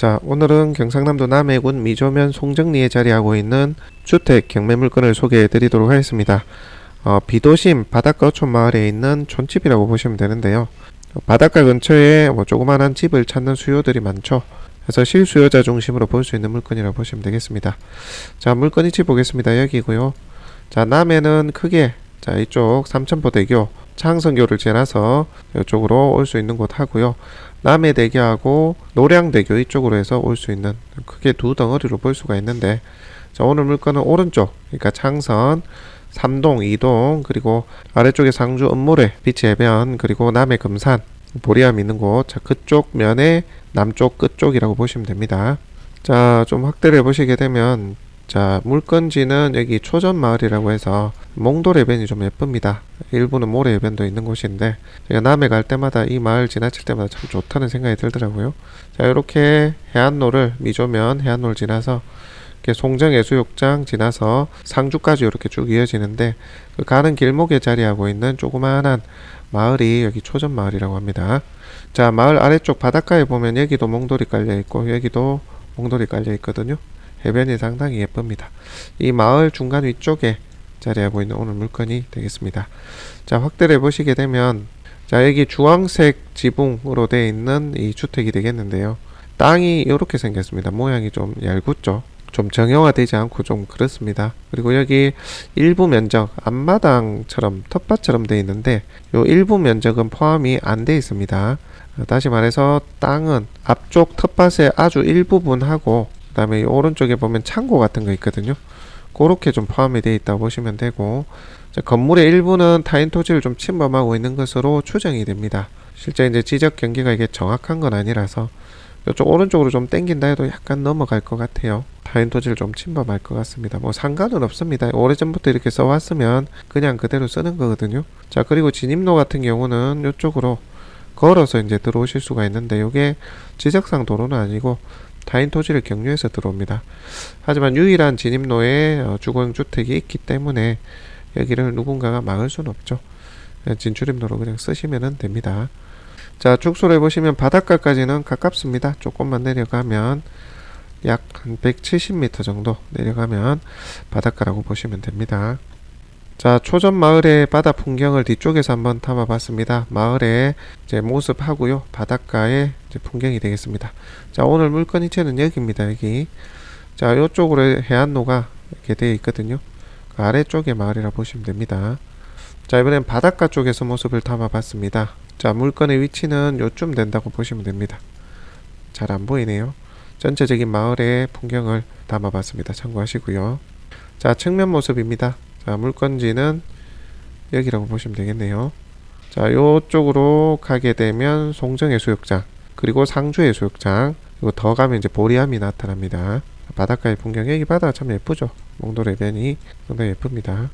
자, 오늘은 경상남도 남해군 미조면 송정리에 자리하고 있는 주택 경매 물건을 소개해 드리도록 하겠습니다. 어, 비도심 바닷가 어촌 마을에 있는 촌집이라고 보시면 되는데요. 바닷가 근처에 뭐 조그만한 집을 찾는 수요들이 많죠. 그래서 실수요자 중심으로 볼 수 있는 물건이라고 보시면 되겠습니다. 자, 물건 위치 보겠습니다. 여기고요. 자, 남해는 크게 자, 이쪽 삼천포대교 창성교를 지나서 이쪽으로 올 수 있는 곳 하고요. 남해대교하고 노량대교 이쪽으로 해서 올 수 있는 크게 두 덩어리로 볼 수가 있는데 자, 오늘 물건은 오른쪽 그러니까 창선 3동, 2동 그리고 아래쪽에 상주 은모래, 비치 해변 그리고 남해 금산 보리암 있는 곳 자, 그쪽 면의 남쪽 끝쪽이라고 보시면 됩니다. 자, 좀 확대를 해보시게 되면 자, 물건지는 여기 초전 마을이라고 해서 몽돌 해변이 좀 예쁩니다. 일부는 모래 해변도 있는 곳인데 제가 남해 갈 때마다 이 마을 지나칠 때마다 참 좋다는 생각이 들더라고요. 자, 이렇게 해안로를 미조면 해안로를 지나서 이렇게 송정해수욕장 지나서 상주까지 이렇게 쭉 이어지는데 그 가는 길목에 자리하고 있는 조그마한 마을이 여기 초전 마을이라고 합니다. 자, 마을 아래쪽 바닷가에 보면 여기도 몽돌이 깔려 있고 여기도 몽돌이 깔려 있거든요. 해변이 상당히 예쁩니다. 이 마을 중간 위쪽에 자리하고 있는 오늘 물건이 되겠습니다. 자, 확대를 해보시게 되면 자, 여기 주황색 지붕으로 되어 있는 이 주택이 되겠는데요. 땅이 이렇게 생겼습니다. 모양이 좀 얄궂죠. 좀 정형화되지 않고 좀 그렇습니다. 그리고 여기 일부 면적 앞마당처럼 텃밭처럼 되어 있는데 요 일부 면적은 포함이 안돼 있습니다. 어, 다시 말해서 땅은 앞쪽 텃밭의 아주 일부분하고 그 다음에 이 오른쪽에 보면 창고 같은 거 있거든요. 그렇게 좀 포함이 되어 있다고 보시면 되고 자, 건물의 일부는 타인 토지를 좀 침범하고 있는 것으로 추정이 됩니다. 실제 이제 지적 경계가 이게 정확한 건 아니라서 이쪽 오른쪽으로 좀 땡긴다 해도 약간 넘어갈 것 같아요. 타인 토지를 좀 침범할 것 같습니다. 뭐 상관은 없습니다. 오래전부터 이렇게 써왔으면 그냥 그대로 쓰는 거거든요. 자 그리고 진입로 같은 경우는 이쪽으로 걸어서 이제 들어오실 수가 있는데 이게 지적상 도로는 아니고 타인 토지를 경유해서 들어옵니다. 하지만 유일한 진입로에 어, 주거주택이 있기 때문에 여기를 누군가가 막을 수는 없죠. 진출입로로 그냥 쓰시면 됩니다. 자, 축소를 해보시면 바닷가까지는 가깝습니다. 조금만 내려가면 약 한 170m 정도 내려가면 바닷가라고 보시면 됩니다. 자, 초전 마을의 바다 풍경을 뒤쪽에서 한번 담아봤습니다. 마을의 이제 모습하고요, 바닷가의 이제 풍경이 되겠습니다. 자, 오늘 물건 이체는 여기입니다. 여기. 자, 이쪽으로 해안로가 이렇게 되어 있거든요. 그 아래쪽에 마을이라 보시면 됩니다. 자, 이번엔 바닷가 쪽에서 모습을 담아봤습니다. 자, 물건의 위치는 요쯤 된다고 보시면 됩니다. 잘 안 보이네요. 전체적인 마을의 풍경을 담아봤습니다. 참고하시고요. 자, 측면 모습입니다. 자, 물건지는 여기라고 보시면 되겠네요. 자, 요쪽으로 가게 되면 송정 해수욕장, 그리고 상주 해수욕장, 그리고 더 가면 이제 보리암이 나타납니다. 바닷가의 풍경, 여기 바다가 참 예쁘죠? 몽돌해변이 상당히 예쁩니다.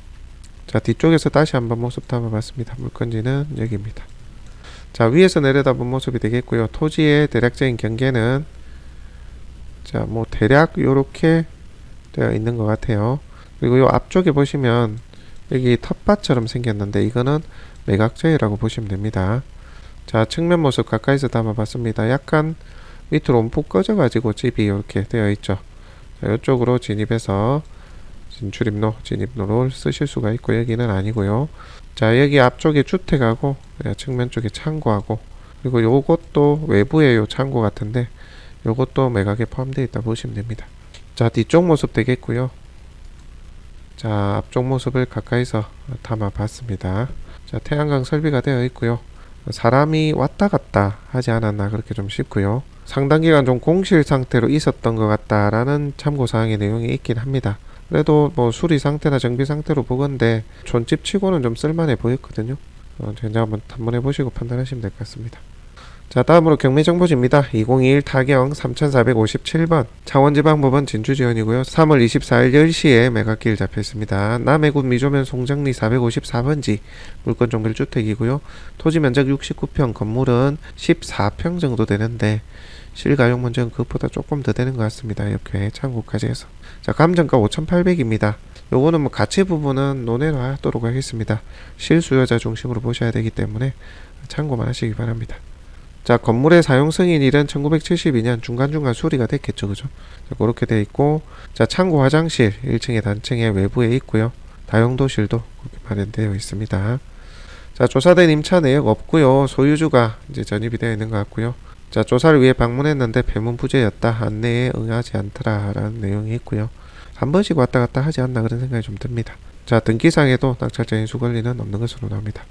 자, 뒤쪽에서 다시 한번 모습 담아봤습니다. 물건지는 여기입니다. 자, 위에서 내려다본 모습이 되겠고요. 토지의 대략적인 경계는 자, 뭐 대략 요렇게 되어 있는 것 같아요. 그리고 요 앞쪽에 보시면 여기 텃밭처럼 생겼는데 이거는 매각저이라고 보시면 됩니다. 자, 측면 모습 가까이서 담아봤습니다. 약간 밑으로 움푹 꺼져가지고 집이 이렇게 되어 있죠. 자, 이쪽으로 진입해서 진출입로, 진입로를 쓰실 수가 있고 여기는 아니고요. 자, 여기 앞쪽에 주택하고 예, 측면 쪽에 창고하고 그리고 요것도 외부에 요 창고 같은데 요것도 매각에 포함되어 있다 보시면 됩니다. 자, 뒤쪽 모습 되겠고요. 자, 앞쪽 모습을 가까이서 담아 봤습니다. 자, 태양광 설비가 되어 있고요. 사람이 왔다 갔다 하지 않았나 그렇게 좀 싶고요. 상당 기간 좀 공실 상태로 있었던 것 같다라는 참고 사항의 내용이 있긴 합니다. 그래도 뭐 수리 상태나 정비 상태로 보건데 촌집 치고는 좀 쓸만해 보였거든요. 어, 현장 한번 한번 해보시고 판단하시면 될 것 같습니다. 자 다음으로 경매정보지입니다. 2021 타경 3457번 창원지방법원 진주지원이고요. 3월 24일 10시에 매각기일 잡혀있습니다. 남해군 미조면 송정리 454번지 물건 종결 주택이고요. 토지 면적 69평 건물은 14평 정도 되는데 실가용 문제는 그것보다 조금 더 되는 것 같습니다. 이렇게 참고까지 해서 자 감정가 5,800입니다. 요거는 뭐 가치 부분은 논의를 하도록 하겠습니다. 실수요자 중심으로 보셔야 되기 때문에 참고만 하시기 바랍니다. 자, 건물의 사용 승인일은 1972년 중간중간 수리가 됐겠죠. 그죠? 자, 그렇게 돼 있고 자, 창고 화장실 1층에 단층에 외부에 있고요. 다용도실도 그렇게 마련되어 있습니다. 자, 조사된 임차 내역 없고요. 소유주가 이제 전입이 되어 있는 것 같고요. 자, 조사를 위해 방문했는데 배문 부재였다. 안내에 응하지 않더라 라는 내용이 있고요. 한 번씩 왔다 갔다 하지 않나 그런 생각이 좀 듭니다. 자, 등기상에도 낙찰자 인수 권리는 없는 것으로 나옵니다.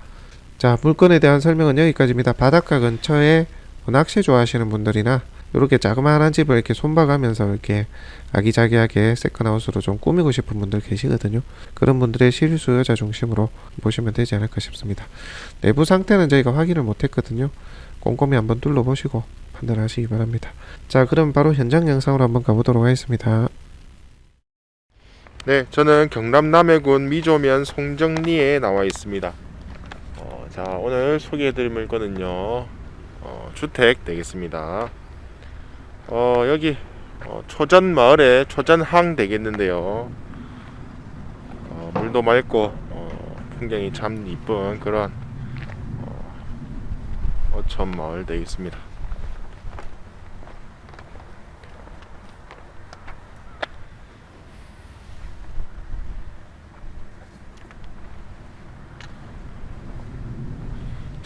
자, 물건에 대한 설명은 여기까지입니다. 바닷가 근처에 뭐 낚시 좋아하시는 분들이나 이렇게 자그마한 집을 이렇게 손봐가면서 이렇게 아기자기하게 세컨하우스로 좀 꾸미고 싶은 분들 계시거든요. 그런 분들의 실수 여자 중심으로 보시면 되지 않을까 싶습니다. 내부 상태는 저희가 확인을 못했거든요. 꼼꼼히 한번 둘러보시고 판단하시기 바랍니다. 자, 그럼 바로 현장 영상으로 한번 가보도록 하겠습니다. 네, 저는 경남 남해군 미조면 송정리에 나와 있습니다. 어, 자, 오늘 소개해드릴 물건은요, 어, 주택 되겠습니다. 어, 여기 어, 초전 마을에 초전항 되겠는데요. 어, 물도 맑고 어, 풍경이 참 이쁜 그런 어, 어촌 마을 되겠습니다.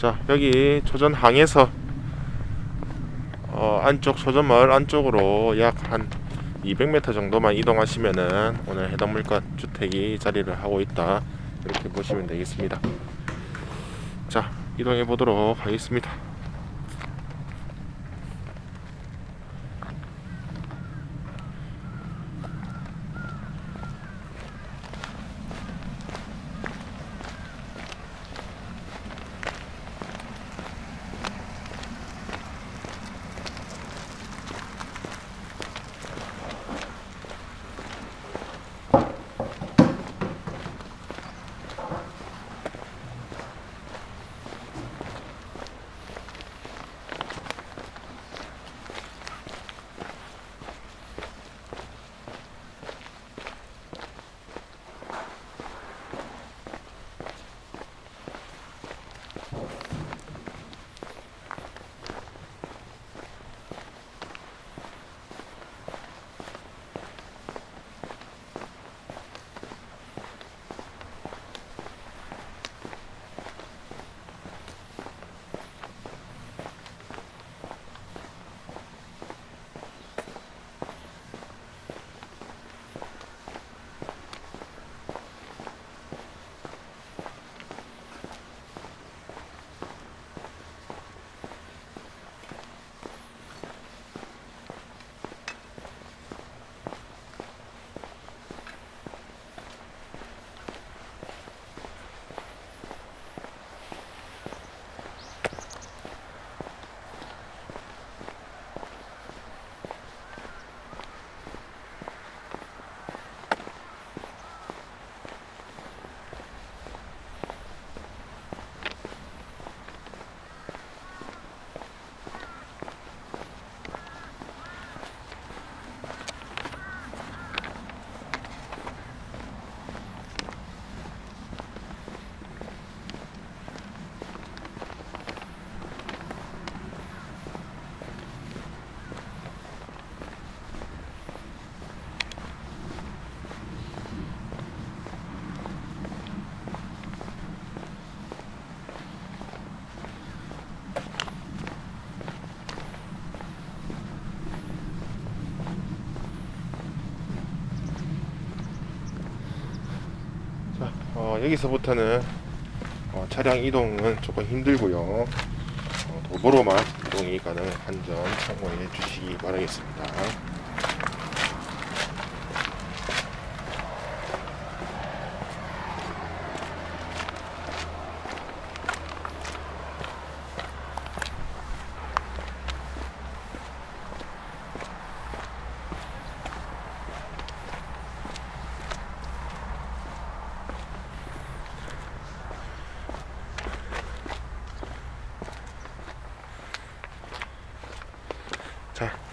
자 여기 초전항에서 어, 안쪽 초전 마을 안쪽으로 약 한 200m 정도만 이동하시면은 오늘 해당 물건 주택이 자리를 하고 있다 이렇게 보시면 되겠습니다. 자 이동해 보도록 하겠습니다. 여기서부터는 어, 차량 이동은 조금 힘들고요. 어, 도보로만 이동이 가능한 점 참고해 주시기 바라겠습니다.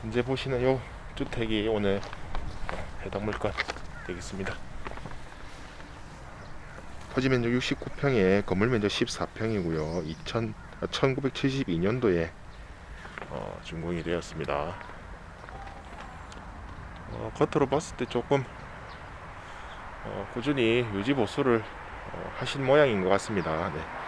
이제 보시는 요 주택이 오늘 해당 물건 되겠습니다. 토지 면적 69평에 건물 면적 14평이고요. 2000, 1972년도에 어, 준공이 되었습니다. 어, 겉으로 봤을 때 조금 어, 꾸준히 유지 보수를 어, 하신 모양인 것 같습니다. 네.